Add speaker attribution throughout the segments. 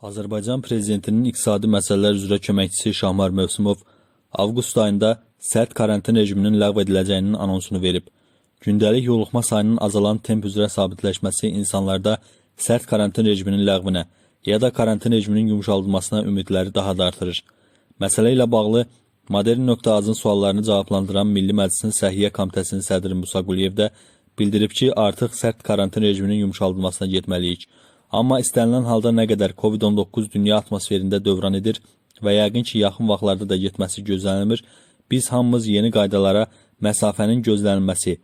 Speaker 1: Azərbaycan Prezidentinin iqtisadi məsələlər üzrə köməkçisi Şahmar Mövsümov avqust ayında sərt karantin rejiminin ləğv ediləcəyinin anonsunu verib. Gündəlik yoluxma sayının azalan temp üzrə sabitləşməsi insanlarda sərt karantin rejiminin ləğvinə ya da karantin rejiminin yumşaldılmasına ümidləri daha da artırır. Məsələ ilə bağlı Modern.az-ın suallarını cavablandıran Milli Məclisin Səhiyyə Komitəsinin sədri Musa Quliyev də bildirib ki, artıq sərt karantin rejiminin yumşaldılmasına getməliyik. Amma istənilən halda nə qədər COVID-19 dünya atmosferində dövran edir və yəqin ki, yaxın vaxtlarda da getməsi gözlənilmir, biz hamımız yeni qaydalara məsafənin gözlənilməsi,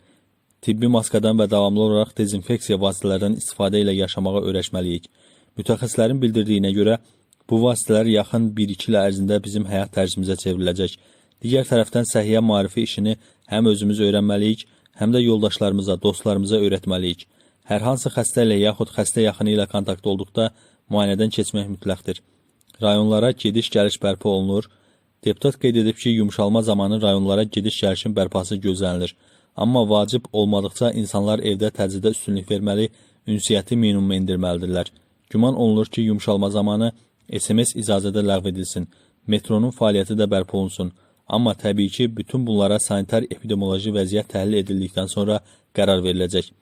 Speaker 1: tibbi maskadan və davamlı olaraq dezinfeksiya vasitələrdən istifadə ilə yaşamağa öyrəşməliyik. Mütəxəssislərin bildirdiyinə görə bu vasitələr yaxın 1-2 il ərzində bizim həyat tərzimizə çevriləcək. Digər tərəfdən səhiyyə maarifi işini həm özümüz öyrənməliyik, həm də yoldaşlarımıza, dostlarımıza öyrətməliyik. Hər hansı xəstə ilə yaxud xəstə yaxını ilə kontakt olduqda müayinədən keçmək mütləqdir. Rayonlara gediş-gəliş bərpa olunur. Deputat qeyd edib ki, yumşalma zamanı rayonlara gediş-gəlişin bərpası gözlənilir. Amma vacib olmadıqca insanlar evdə təcriddə üstünlük verməli, ünsiyyəti minimuma endirməlidirlər. Güman olunur ki, yumşalma zamanı SMS icazədə ləğv edilsin, metronun fəaliyyəti də bərpa olunsun. Amma təbii ki, bütün bunlara sanitar epidemioloji vəziyyət təhlil edildikdən sonra qərar veriləcək.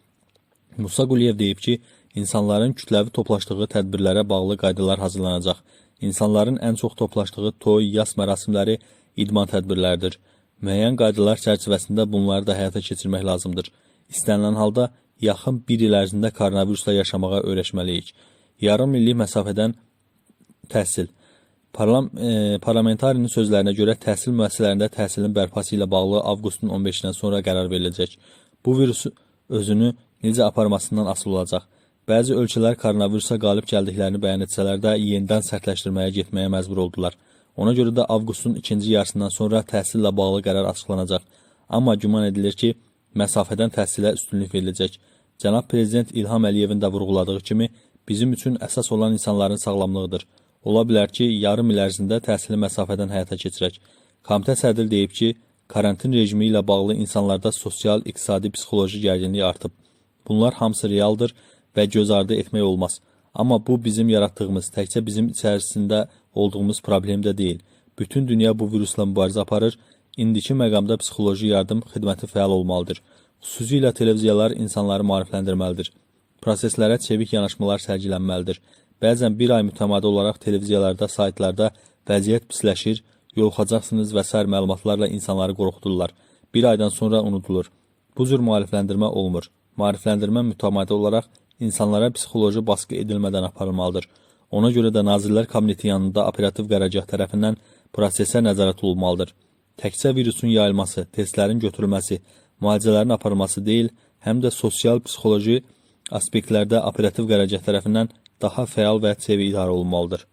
Speaker 1: Musa Quliyev deyib ki, insanların kütləvi toplaşdığı tədbirlərə bağlı qaydalar hazırlanacaq. İnsanların ən çox toplaşdığı toy, yas mərasimləri idman tədbirləridir. Müəyyən qaydalar çərçivəsində bunları da həyata keçirmək lazımdır. İstənilən halda yaxın bir il ərzində koronavirusla yaşamağa öyrəşməliyik. Yarım illik məsafədən təhsil. Parlam e, parlamentarinin sözlərinə görə təhsil müəssisələrində təhsilin bərpası ilə bağlı avqustun 15-dən sonra qərar veriləcək. Bu virus özünü necə aparmasından asılı olacaq. Bəzi ölkələr koronavirusa qalib gəldiklərini bəyan etsələr də yenidən sərtləşdirməyə getməyə məcbur oldular. Ona görə də avqustun ikinci yarısından sonra təhsillə bağlı qərar açıqlanacaq. Amma güman edilir ki, məsafədən təhsilə üstünlük veriləcək. Cənab Prezident İlham Əliyevin də vurğuladığı kimi, bizim üçün əsas olan insanların sağlamlığıdır. Ola bilər ki, yarım il ərzində təhsili məsafədən həyata keçirək. Komitə sədri deyib ki, karantin rejimi ilə bağlı insanlarda sosial, iqtisadi, psixoloji gərginlik artıb. Bunlar hamısı realdır və göz ardı etmək olmaz. Amma bu bizim yaratdığımız, təkcə bizim içərisində olduğumuz problem də deyil. Bütün dünya bu virusla mübarizə aparır. İndiki məqamda psixoloji yardım xidməti fəal olmalıdır. Xüsusilə televiziyalar insanları maarifləndirməlidir. Proseslərə çevik yanaşmalar sərgilənməlidir. Bəzən bir ay mütəmadi olaraq televiziyalarda, saytlarda vəziyyət pisləşir, yoluxacaqsınız və sair məlumatlarla insanları qorxudurlar. Bir aydan sonra unudulur. Bu cür maarifləndirmə olmur. Maarifləndirmə mütəmadi olaraq insanlara psixoloji baskı edilmədən aparılmalıdır. Ona görə də Nazirlər Kabineti yanında operativ qərargah tərəfindən prosesə nəzarət olunmalıdır. Təkcə virusun yayılması, testlərin götürülməsi, müalicələrin aparılması deyil, həm də sosial, psixoloji aspektlərdə operativ qərargah tərəfindən daha fəal və çevik idarə olunmalıdır.